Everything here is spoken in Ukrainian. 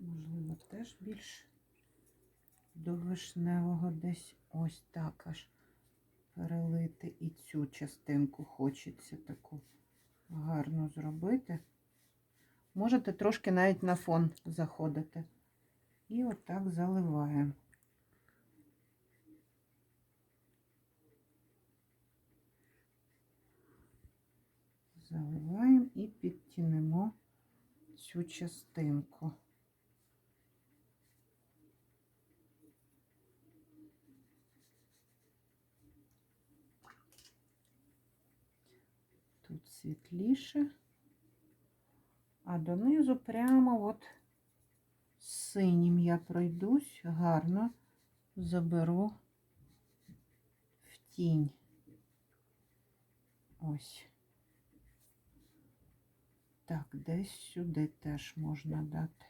Можливо, теж більш до вишневого десь ось так аж перелити. І цю частинку хочеться таку гарно зробити. Можете трошки навіть на фон заходити. І отак заливаємо. Заливаємо і підтянемо цю частинку. Тут світліше, а донизу прямо от синім я пройдусь, гарно заберу в тінь. Ось. Так, десь сюди теж можна дати.